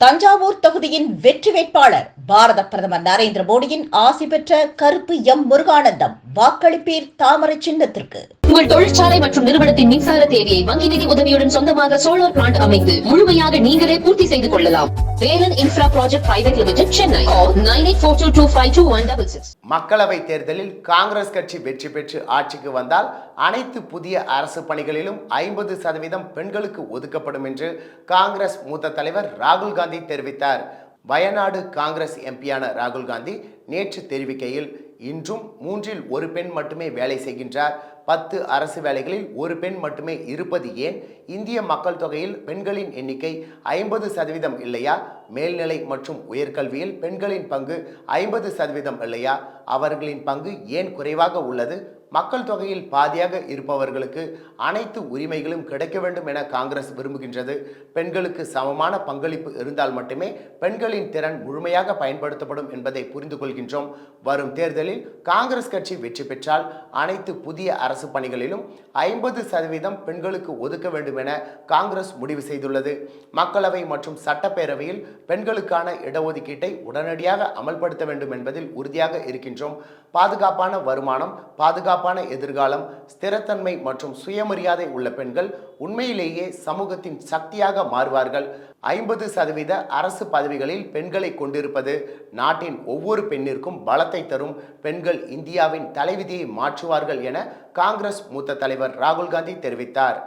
தஞ்சாவூர் தொகுதியின் வெற்றி வேட்பாளர் பாரத பிரதமர் நரேந்திர மோடியின் ஆசி பெற்ற கருப்பு எம் முருகானந்தம் வாக்களிப்பீர் தாமரை சின்னத்திற்கு. உங்கள் தொழிற்சாலை மற்றும் நிறுவனத்தின் மின்சார தேவையை வங்கி நிதி உதவியுடன் சொந்தமாக சோலார் பிளான்ட் அமைத்து முழுமையாக நீங்களே பூர்த்தி செய்து கொள்ளலாம். Velan infra project private limited Chennai nine eight four two two five two one double six மக்களவை தேர்தலில் காங்கிரஸ் கட்சி வெற்றி பெற்று ஆட்சிக்கு வந்தால் அனைத்து புதிய அரசு பணிகளிலும் ஐம்பது சதவீதம் பெண்களுக்கு ஒதுக்கப்படும் என்று காங்கிரஸ் மூத்த தலைவர் ராகுல் காந்தி தெரிவித்தார். வயநாடு காங்கிரஸ் எம்பியான ராகுல் காந்தி நேற்று தெரிவிக்கையில் இன்றும் மூன்றில் ஒரு பெண் மட்டுமே வேலை செய்கின்றார். பத்து அரசு வேலைகளில் ஒரு பெண் மட்டுமே இருப்பது ஏன்? இந்திய மக்கள் தொகையில் பெண்களின் எண்ணிக்கை ஐம்பது சதவீதம் இல்லையா? மேல்நிலை மற்றும் உயர்கல்வியில் பெண்களின் பங்கு ஐம்பது சதவீதம் இல்லையா? அவர்களின் பங்கு ஏன் குறைவாக உள்ளது? மக்கள் தொகையில் பாதியாக இருப்பவர்களுக்கு அனைத்து உரிமைகளும் கிடைக்க வேண்டும் என காங்கிரஸ் விரும்புகின்றது. பெண்களுக்கு சமமான பங்களிப்பு இருந்தால் மட்டுமே பெண்களின் திறன் முழுமையாக பயன்படுத்தப்படும் என்பதை புரிந்து கொள்கின்றோம். வரும் தேர்தலில் காங்கிரஸ் கட்சி வெற்றி பெற்றால் அனைத்து புதிய அரசு பணிகளிலும் ஐம்பது சதவீதம் பெண்களுக்கு ஒதுக்க வேண்டும் என காங்கிரஸ் முடிவு செய்துள்ளது. மக்களவை மற்றும் சட்டப்பேரவையில் பெண்களுக்கான இடஒதுக்கீட்டை உடனடியாக அமல்படுத்த வேண்டும் என்பதில் உறுதியாக இருக்கின்றோம். பாதுகாப்பான வருமானம் பாதுகாப்பான எதிர்காலம் ஸ்திரத்தன்மை மற்றும் சுயமரியாதை உள்ள பெண்கள் உண்மையிலேயே சமூகத்தின் சக்தியாக மாறுவார்கள். ஐம்பது சதவீத அரசு பதவிகளில் பெண்களை கொண்டிருப்பது நாட்டின் ஒவ்வொரு பெண்ணிற்கும் பலத்தை தரும். பெண்கள் இந்தியாவின் தலைவிதியை மாற்றுவார்கள் என காங்கிரஸ் மூத்த தலைவர் ராகுல் காந்தி தெரிவித்தார்.